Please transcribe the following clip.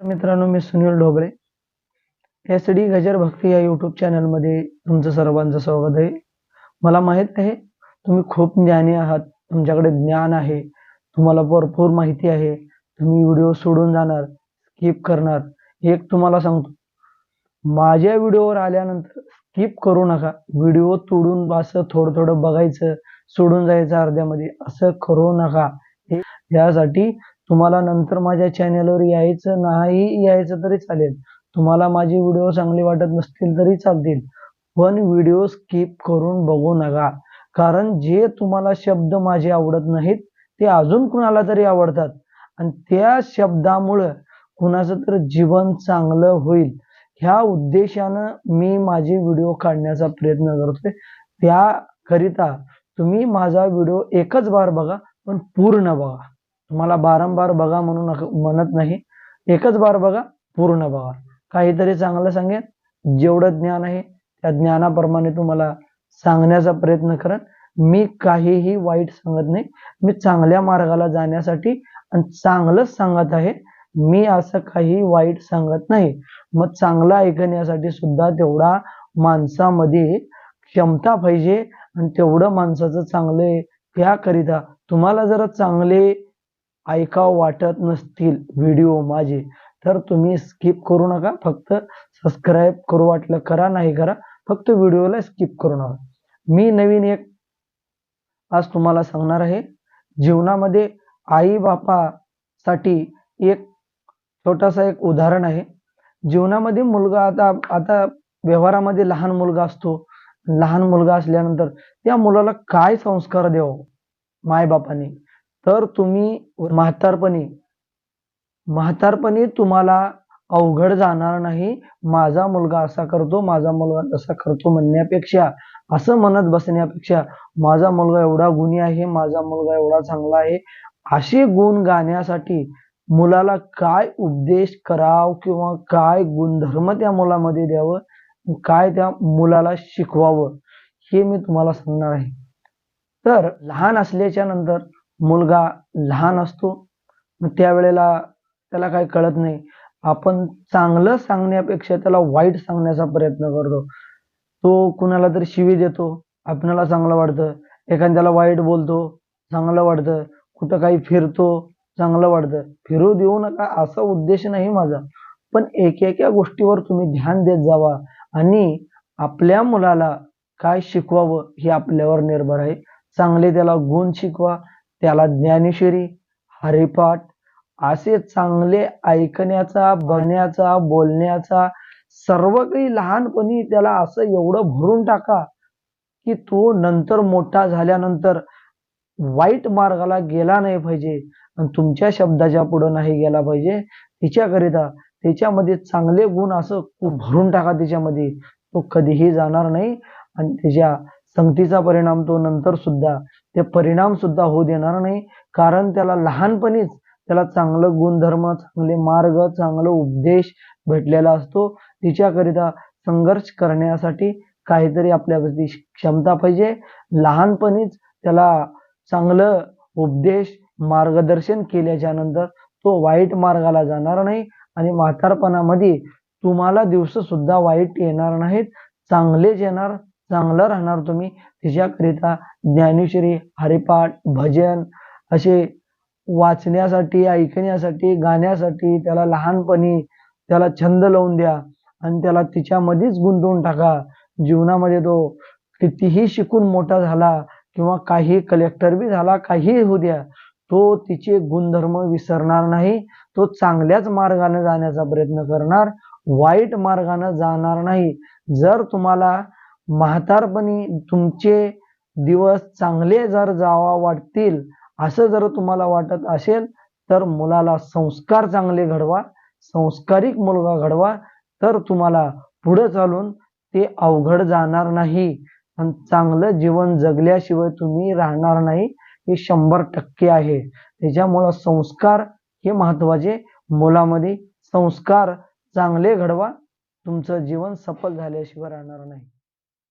मित्रांनो मी Sunil Dhoble S D गजर भक्ती या यूट्यूब चॅनलमध्ये तुमचं सर्वांचं स्वागत आहे. मला माहीत आहे तुम्ही खूप ज्ञानी आहात तुमच्याकडे ज्ञान आहे तुम्हाला भरपूर माहिती आहे. तुम्ही व्हिडिओ सोडून जाणार स्किप करणार. एक तुम्हाला सांगतो माझ्या व्हिडिओवर आल्यानंतर स्किप करू नका. व्हिडिओ तोडून असं थोडं थोडं बघायचं सोडून जायचं अर्ध्यामध्ये असं करू नका. हे यासाठी तुम्हाला नंतर माझ्या चॅनलवर यायचं नाही यायचं तरी चालेल. तुम्हाला माझे व्हिडिओ चांगले वाटत नसतील तरी चालतील. पण व्हिडिओ स्किप करून बघू नका. कारण जे तुम्हाला शब्द माझे आवडत नाहीत ते अजून कुणाला तरी आवडतात. आणि त्या शब्दामुळं कुणाचं तर जीवन चांगलं होईल. ह्या उद्देशानं मी माझे व्हिडिओ काढण्याचा प्रयत्न करतोय. त्याकरिता तुम्ही माझा व्हिडिओ एकच बार बघा पण पूर्ण बघा. तुम्हाला बारंबार बघा म्हणून म्हणत नाही. एकच बार बघा पूर्ण बघा. काहीतरी चांगलं सांगेन. जेवढं ज्ञान आहे त्या ज्ञानाप्रमाणे तुम्हाला सांगण्याचा प्रयत्न करत मी काहीही वाईट सांगत नाही. मी चांगल्या मार्गाला जाण्यासाठी आणि चांगलंच सांगत आहे. मी असं काही वाईट सांगत नाही. मग चांगलं ऐकण्यासाठी सुद्धा तेवढा माणसामध्ये क्षमता पाहिजे आणि तेवढं माणसाचं चांगलं आहे त्याकरिता तुम्हाला जर चांगले ऐकावं वाटत नसतील व्हिडिओ माझे तर तुम्ही स्किप करू नका. फक्त सबस्क्राईब करू वाटलं करा नाही करा फक्त व्हिडिओला स्किप करू नका. मी नवीन एक आज तुम्हाला सांगणार आहे. जीवनामध्ये आई बापासाठी एक छोटासा एक उदाहरण आहे. जीवनामध्ये मुलगा आता आता व्यवहारामध्ये लहान मुलगा असतो. लहान मुलगा असल्यानंतर त्या मुलाला काय संस्कार द्यावं? मायबापाने. तर तुम्ही म्हातारपणी म्हातारपणी तुम्हाला अवघड जाणार नाही. माझा मुलगा असा करतो माझा मुलगा तसा करतो म्हणण्यापेक्षा असं म्हणत बसण्यापेक्षा माझा मुलगा एवढा गुणी आहे माझा मुलगा एवढा चांगला आहे असे गुण गाण्यासाठी मुलाला काय उपदेश कराव किंवा काय गुणधर्म त्या मुलामध्ये द्यावं? काय त्या मुलाला शिकवावं? हे मी तुम्हाला सांगणार आहे. तर लहान असल्याच्या नंतर मुलगा लहान असतो मग त्यावेळेला त्याला काही कळत नाही. आपण चांगलं सांगण्यापेक्षा त्याला वाईट सांगण्याचा प्रयत्न करतो. तो कुणाला तरी शिवी देतो आपणाला चांगलं वाटतं. एखाद्याला वाईट बोलतो चांगलं वाटतं. कुठं काही फिरतो चांगलं वाटतं. फिरू देऊ नका असा उद्देश नाही माझा. पण एक एका गोष्टीवर तुम्ही ध्यान देत जावा आणि आपल्या मुलाला काय शिकवावं हे आपल्यावर निर्भर आहे. चांगले त्याला गुण शिकवा त्याला ज्ञानेश्वरी हरिपाठ असे चांगले ऐकण्याचा बघण्याचा बोलण्याचा सर्व काही लहानपणी त्याला असं एवढं भरून टाका की तो नंतर मोठा झाल्यानंतर वाईट मार्गाला गेला नाही पाहिजे आणि तुमच्या शब्दाच्या पुढं नाही गेला पाहिजे. तिच्याकरिता त्याच्यामध्ये चांगले गुण असं भरून टाका त्याच्यामध्ये. तो कधीही जाणार नाही आणि त्याच्या संगतीचा परिणाम तो नंतर सुद्धा ते परिणाम सुद्धा होऊ देणार नाही. कारण त्याला लहानपणीच त्याला चांगलं गुणधर्म चांगले मार्ग चांगला उपदेश भेटलेला असतो. तिच्याकरिता संघर्ष करण्यासाठी काहीतरी आपल्यावरती क्षमता पाहिजे. लहानपणीच त्याला चांगलं उपदेश मार्गदर्शन केल्याच्यानंतर तो वाईट मार्गाला जाणार नाही आणि म्हातारपणामध्ये तुम्हाला दिवस सुद्धा वाईट येणार नाहीत. चांगलेच येणार. चांगलं राहणार तुम्ही. तिच्याकरिता ज्ञानेश्वरी हरिपाठ भजन असे वाचण्यासाठी ऐकण्यासाठी गाण्यासाठी त्याला लहानपणी त्याला छंद लावून द्या आणि त्याला तिच्यामध्येच गुंतवून टाका. जीवनामध्ये तो कितीही शिकून मोठा झाला किंवा काही कलेक्टर बी झाला काही होऊ द्या तो तिचे गुणधर्म विसरणार नाही. तो चांगल्याच मार्गाने जाण्याचा प्रयत्न करणार वाईट मार्गाने जाणार नाही. जर तुम्हाला म्हातारपणी तुमचे दिवस चांगले जर जावा वाटतील असं जर तुम्हाला वाटत असेल तर मुलाला संस्कार चांगले घडवा संस्कारिक मुलगा घडवा तर तुम्हाला पुढे चालून ते अवघड जाणार नाही. आणि चांगलं जीवन जगल्याशिवाय तुम्ही राहणार नाही हे शंभर टक्के आहे. त्याच्यामुळं संस्कार हे महत्त्वाचे. मुलामध्ये संस्कार चांगले घडवा. तुमचं जीवन सफल झाल्याशिवाय राहणार नाही.